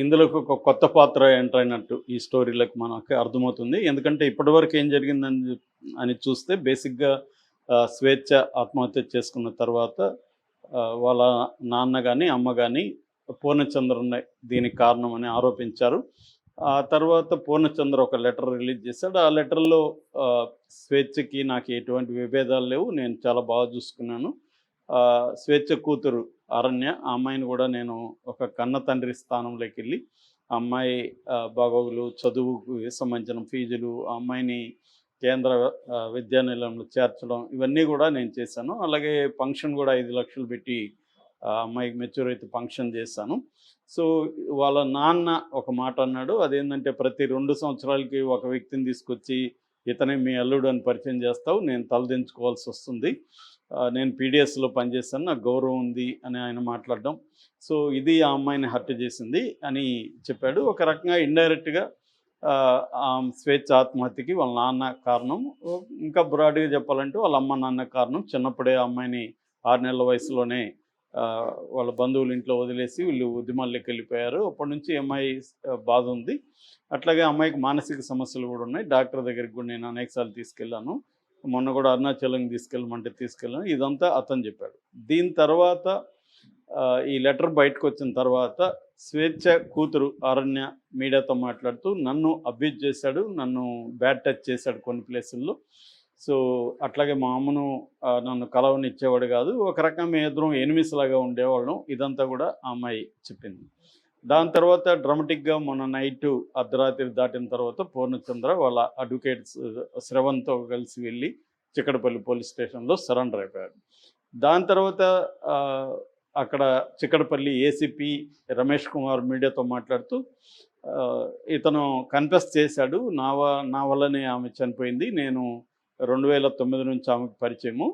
ఇందులోకి ఒక కొత్త పాత్ర ఎంటర్ అయినట్టు ఈ స్టోరీలకు మనకు అర్థమవుతుంది. ఎందుకంటే ఇప్పటివరకు ఏం జరిగిందని అని చూస్తే బేసిక్గా స్వేచ్ఛ ఆత్మహత్య చేసుకున్న తర్వాత వాళ్ళ నాన్న కానీ అమ్మ కానీ పూర్ణచంద్రుని దీనికి కారణం అని ఆరోపించారు. ఆ తర్వాత పూర్ణచంద్ర ఒక లెటర్ రిలీజ్ చేశాడు. ఆ లెటర్లో స్వేచ్ఛకి నాకు ఎటువంటి విభేదాలు లేవు. నేను చాలా బాగా చూసుకున్నాను. స్వేచ్ఛ కూతురు అరణ్య. ఆ అమ్మాయిని కూడా నేను ఒక కన్న తండ్రి స్థానంలోకి వెళ్ళి ఆ అమ్మాయి బాగోగులు చదువుకు సంబంధించిన ఫీజులు ఆ అమ్మాయిని కేంద్ర విద్యానిలయంలో చేర్చడం ఇవన్నీ కూడా నేను చేశాను. అలాగే ఫంక్షన్ కూడా ఐదు లక్షలు పెట్టి అమ్మాయికి మెచ్యూర్ అయితే ఫంక్షన్ చేశాను. సో వాళ్ళ నాన్న ఒక మాట అన్నాడు. అదేంటంటే ప్రతి రెండు సంవత్సరాలకి ఒక వ్యక్తిని తీసుకొచ్చి ఇతనే మీ అల్లుడు అని పరిచయం చేస్తావు నేను తలదించుకోవాల్సి వస్తుంది. నేను పీడిఎస్లో పనిచేస్తాను నాకు గౌరవం ఉంది అని ఆయన మాట్లాడడం. సో ఇది ఆ అమ్మాయిని హత్య చేసింది అని చెప్పాడు. ఒక రకంగా ఇండైరెక్ట్గా స్వేచ్ఛ ఆత్మహత్యకి వాళ్ళ నాన్న కారణం. ఇంకా బ్రాడ్గా చెప్పాలంటే వాళ్ళ అమ్మ నాన్న కారణం. చిన్నప్పుడే ఆ అమ్మాయిని ఆరు నెలల వయసులోనే వాళ్ళ బంధువుల ఇంట్లో వదిలేసి వీళ్ళు ఉద్యమాల్లోకి వెళ్ళిపోయారు. అప్పటి నుంచి అమ్మాయి బాధ ఉంది. అట్లాగే అమ్మాయికి మానసిక సమస్యలు కూడా ఉన్నాయి. డాక్టర్ దగ్గరికి కూడా నేను అనేకసార్లు తీసుకెళ్ళాను. మొన్న కూడా అరుణాచలం తీసుకెళ్ళమంటే తీసుకెళ్ళాను. ఇదంతా అతను చెప్పాడు. దీని తర్వాత ఈ లెటర్ బయటకు వచ్చిన తర్వాత స్వేచ్ఛ కూతురు అరణ్య మీడియాతో మాట్లాడుతూ నన్ను అబ్యూజ్ చేశాడు నన్ను బ్యాడ్ టచ్ చేశాడు కొన్ని ప్లేసుల్లో. సో అట్లాగే మా అమ్మను నన్ను కలవనిచ్చేవాడు కాదు. ఒక రకం మేము ఇద్దరం ఎనిమిస్ లాగా ఉండేవాళ్ళం. ఇదంతా కూడా ఆ అమ్మాయి చెప్పింది. దాని తర్వాత డ్రమటిక్గా మొన్న నైట్ అర్ధరాత్రి దాటిన తర్వాత పూర్ణచంద్ర వాళ్ళ అడ్వకేట్స్ uh, శ్రవంతో కలిసి వెళ్ళి చిక్కడపల్లి పోలీస్ స్టేషన్లో సరెండర్ అయిపోయారు. దాని తర్వాత uh, అక్కడ చిక్కడపల్లి ఏసీపీ రమేష్ కుమార్ మీడియాతో మాట్లాడుతూ uh, ఇతను కన్ఫెస్ చేశాడు నా నా వల్లనే ఆమె చనిపోయింది నేను రెండు వేల తొమ్మిది నుంచి ఆమెకు పరిచయము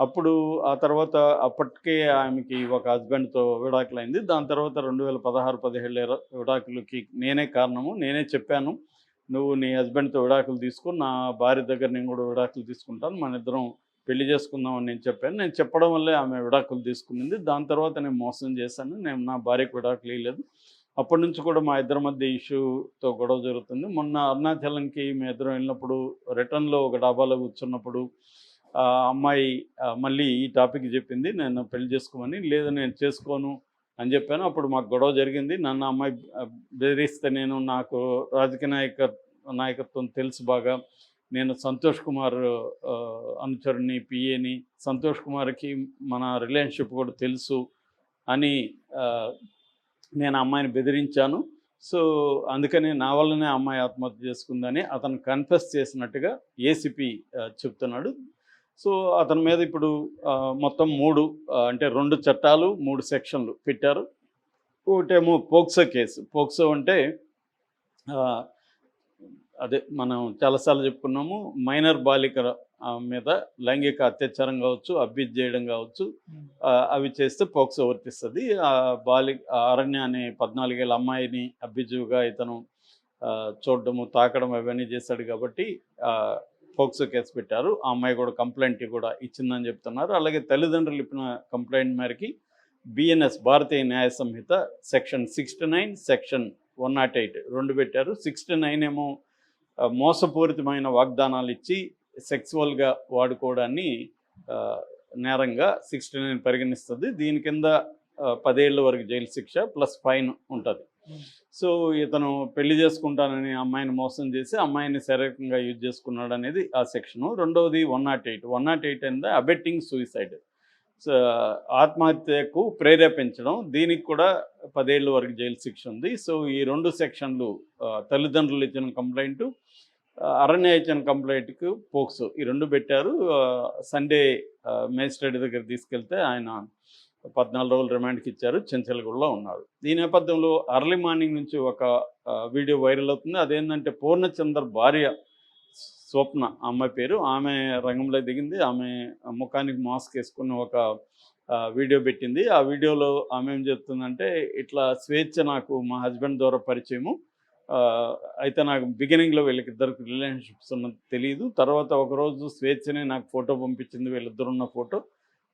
అప్పుడు ఆ తర్వాత అప్పటికే ఆమెకి ఒక హస్బెండ్తో విడాకులైంది. దాని తర్వాత రెండు వేల పదహారు పదిహేళ్ళ విడాకులకి నేనే కారణము. నేనే చెప్పాను నువ్వు నీ హస్బెండ్తో విడాకులు తీసుకుని నా భార్య దగ్గర నేను కూడా విడాకులు తీసుకుంటాను. మన ఇద్దరం పెళ్ళి చేసుకుందామని నేను చెప్పాను. నేను చెప్పడం వల్లే ఆమె విడాకులు తీసుకునింది. దాని తర్వాత నేను మోసం చేశాను. నేను నా భార్యకు విడాకులు ఇవ్వలేదు అప్పటి నుంచి కూడా మా ఇద్దరి మధ్య ఇష్యూతో గొడవ జరుగుతుంది. మొన్న అరుణాచలంకి మీ ఇద్దరం వెళ్ళినప్పుడు రిటర్న్లో ఒక డాబాలో కూర్చున్నప్పుడు అమ్మాయి మళ్ళీ ఈ టాపిక్ చెప్పింది నేను పెళ్ళి చేసుకోమని లేదు నేను చేసుకోను అని చెప్పాను. అప్పుడు మాకు గొడవ జరిగింది. నన్ను అమ్మాయి బెదిరిస్తే నేను నాకు రాజకీయ నాయక నాయకత్వం తెలుసు బాగా. నేను సంతోష్ కుమార్ అనుచరుని పిఏని సంతోష్ కుమార్కి మన రిలేషన్షిప్ కూడా తెలుసు అని నేను అమ్మాయిని బెదిరించాను. సో అందుకని నా వల్లనే అమ్మాయి ఆత్మహత్య చేసుకుందని అతను కన్ఫెస్ చేసినట్టుగా ఏసీపీ చెప్తున్నాడు. సో అతని మీద ఇప్పుడు మొత్తం మూడు అంటే రెండు చట్టాలు మూడు సెక్షన్లు పెట్టారు. ఒకటేమో పోక్సో కేసు. పోక్సో అంటే అదే మనం చాలాసార్లు చెప్పుకున్నాము మైనర్ బాలికల మీద లైంగిక అత్యాచారం కావచ్చు అబ్యూజ్ చేయడం కావచ్చు అవి చేస్తే పోక్సో వర్తిస్తుంది. ఆ బాలి అరణ్య అనే పద్నాలుగేళ్ళ అమ్మాయిని అబ్యూజివ్గా ఇతను చూడడము తాకడం అవన్నీ చేశాడు కాబట్టి ఫోక్సో కేసు పెట్టారు. ఆ అమ్మాయి కూడా కంప్లైంట్ కూడా ఇచ్చిందని చెప్తున్నారు. అలాగే తల్లిదండ్రులు ఇప్పిన కంప్లైంట్ మేరకి BNS Bharatiya Nyaya Sanhita section sixty nine section one not eight రెండు పెట్టారు. సిక్స్టీ నైన్ ఏమో మోసపూరితమైన వాగ్దానాలు ఇచ్చి సెక్సువల్గా వాడుకోవడాన్ని నేరంగా సిక్స్టీ నైన్ పరిగణిస్తుంది. దీని కింద పదేళ్ళ పదేళ్ళ వరకు జైలు శిక్ష ప్లస్ ఫైన్ ఉంటుంది. సో ఇతను పెళ్ళి చేసుకుంటానని అమ్మాయిని మోసం చేసి అమ్మాయిని శారీరకంగా యూజ్ చేసుకున్నాడు అనేది ఆ సెక్షను. రెండవది one not eight. One not eight అనేది అబెట్టింగ్ సూయిసైడ్ సో ఆత్మహత్యకు ప్రేరేపించడం దీనికి కూడా పదేళ్ళ వరకు జైలు శిక్ష ఉంది. సో ఈ రెండు సెక్షన్లు తల్లిదండ్రులు ఇచ్చిన కంప్లైంట్ అరణ్య ఇచ్చిన కంప్లైంట్కి పోక్సో ఈ రెండు పెట్టారు. సండే మేజిస్ట్రేట్ దగ్గర తీసుకెళ్తే ఆయన పద్నాలుగు రోజులు రిమాండ్కి ఇచ్చారు. చెంచలగూడలో ఉన్నారు. ఈ నేపథ్యంలో అర్లీ మార్నింగ్ నుంచి ఒక వీడియో వైరల్ అవుతుంది. అదేంటంటే పూర్ణచందర్ భార్య స్వప్న అమ్మాయి పేరు. ఆమె రంగంలో దిగింది. ఆమె ముఖానికి మాస్క్ వేసుకుని ఒక వీడియో పెట్టింది. ఆ వీడియోలో ఆమె ఏం చెప్తుందంటే ఇట్లా స్వేచ్ఛ నాకు మా హస్బెండ్ ద్వారా పరిచయము. అయితే నాకు బిగినింగ్లో వీళ్ళకిద్దరికి రిలేషన్షిప్స్ ఉన్నది తెలియదు తర్వాత ఒకరోజు స్వేచ్ఛనే నాకు ఫోటో పంపించింది. వీళ్ళిద్దరున్న ఫోటో.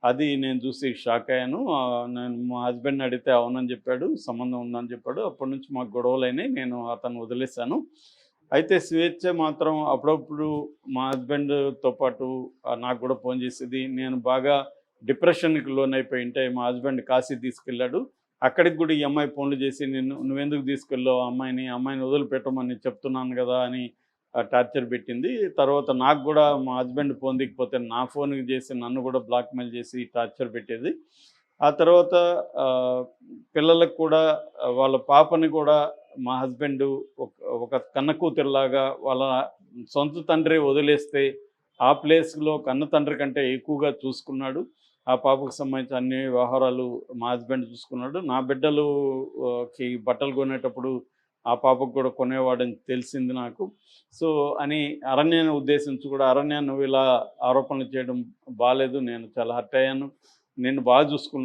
అది నేను చూసి షాక్ అయ్యాను. నేను మా హస్బెండ్ అడిగితే అవునని చెప్పాడు సంబంధం ఉందని చెప్పాడు. అప్పటి నుంచి మాకు గొడవలైనాయి నేను అతను వదిలేశాను. అయితే స్వేచ్ఛ మాత్రం అప్పుడప్పుడు మా హస్బెండ్తో పాటు నాకు కూడా ఫోన్ చేసేది. నేను బాగా డిప్రెషన్కి లోన్ అయిపోయి ఉంటే మా హస్బెండ్ కాశీ తీసుకెళ్ళాడు. అక్కడికి కూడా ఈ అమ్మాయి ఫోన్లు చేసి నేను నువ్వెందుకు తీసుకెళ్ళావు? ఆ అమ్మాయిని అమ్మాయిని వదిలిపెట్టమని చెప్తున్నాను కదా అని టార్చర్ పెట్టింది. తర్వాత నాకు కూడా మా హస్బెండ్ ఫోన్ దిగిపోతే నా ఫోన్కి చేసి నన్ను కూడా బ్లాక్మెయిల్ చేసి టార్చర్ పెట్టేది. ఆ తర్వాత పిల్లలకు కూడా వాళ్ళ పాపని కూడా మా హస్బెండ్ ఒక ఒక కన్న కూతురులాగా వాళ్ళ సొంత తండ్రి వదిలేస్తే ఆ ప్లేస్లో కన్న తండ్రి కంటే ఎక్కువగా చూసుకున్నాడు. ఆ పాపకు సంబంధించిన అన్ని వ్యవహారాలు మా హస్బెండ్ చూసుకున్నాడు. నా బిడ్డలు బట్టలు కొనేటప్పుడు ఆ పాపకు కూడా కొనేవాడని తెలిసింది నాకు. సో అని అరణ్యాన్ని ఉద్దేశించి కూడా అరణ్య నువ్వు ఇలా ఆరోపణలు చేయడం బాగాలేదు నేను చాలా హర్ట్ అయ్యాను. నేను బాగా చూసుకున్నాను.